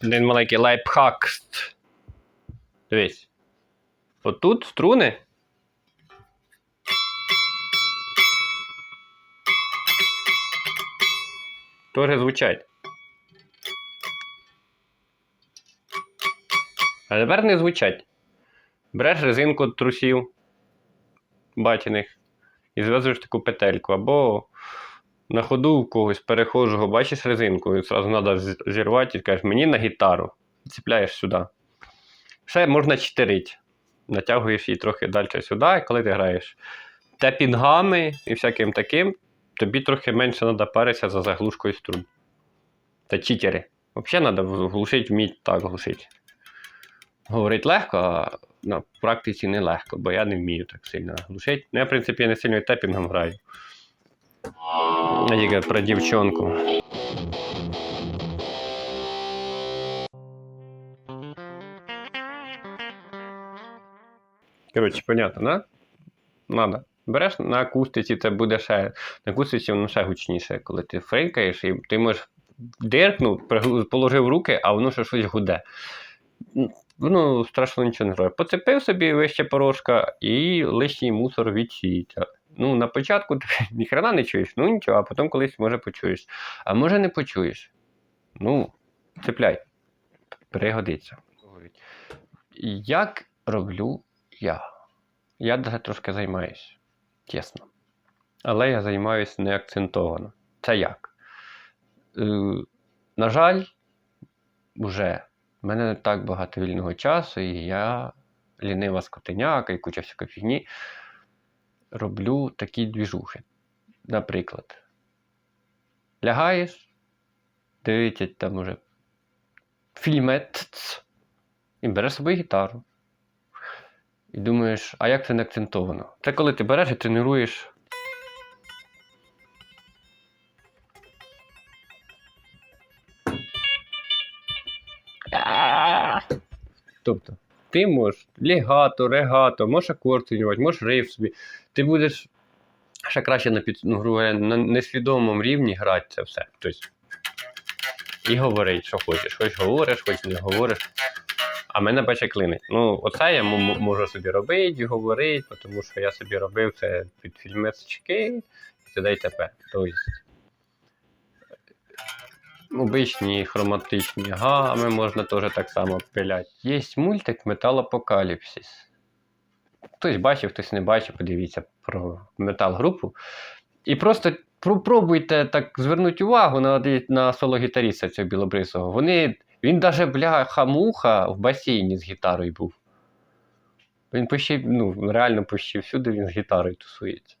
Один маленький лайфхак. Дивись. Отут струни. Тоже звучать. А тепер не звучать. Береш резинку трусів батіних і зв'язуєш таку петельку. Або на ходу в когось перехожого бачиш резинку, і одразу треба зірвати і кажеш, мені на гітару. Ціпляєш сюди. Ще можна читерити. Натягуєш її трохи далі сюди, і коли ти граєш тепінгами і всяким таким, тобі трохи менше треба паритися за заглушкою струн. Це читери. Взагалі треба глушити, вміти так глушити. Говорить легко, а на практиці не легко, бо я не вмію так сильно глушити. Ну, я, в принципі, не сильно і тепінгом граю. Я про дівчонку. Коротше, понятно, да? Надо. Береш на акустиці, це буде ще. На акустиці воно ще гучніше, коли ти фрикаєш, і ти можеш диркнув, положив руки, а воно ще щось гуде. Ну, страшно нічого не робить. Поцепив собі вище порошка і лишній мусор відсіється. Ну, на початку ти ніхрена не чуєш, ну нічого, а потім колись може почуєш. А може не почуєш. Ну, цепляй. Пригодиться. Як роблю я? Я трошки займаюся, чесно. Але я займаюся не акцентовано. Це як? Е, на жаль, вже в мене не так багато вільного часу, і я лінива скотиняка і куча всякої фігні. Роблю такі двіжухи. Наприклад, лягаєш, дивиться там уже фільмет і береш собі гітару. І думаєш, а як це не акцентовано? Це коли ти береш і тренуєш. Тобто, ти можеш легато, регато, можеш акорд тренувати, можеш рейв собі. Ти будеш ще краще на, під, ну, на несвідомому рівні грати це все. Тобто, і говорить, що хочеш. Хоч говориш, хоч не говориш. А мене бачить клинить. Ну, оце я можу собі робити, і говорити, тому що я собі робив це під фільмецчики і т.д. і т.п. Тобто, обичні хроматичні гами можна теж так само пиляти. Є мультик Металопокаліпсис. Хтось бачив, хтось не бачив, подивіться про метал-групу. І просто попробуйте так звернути увагу на, на соло-гітаріста цього білобрисого. Вони, він даже бляха-муха в басейні з гітарою був. Він почти, ну, реально почти всюди він з гітарою тусується.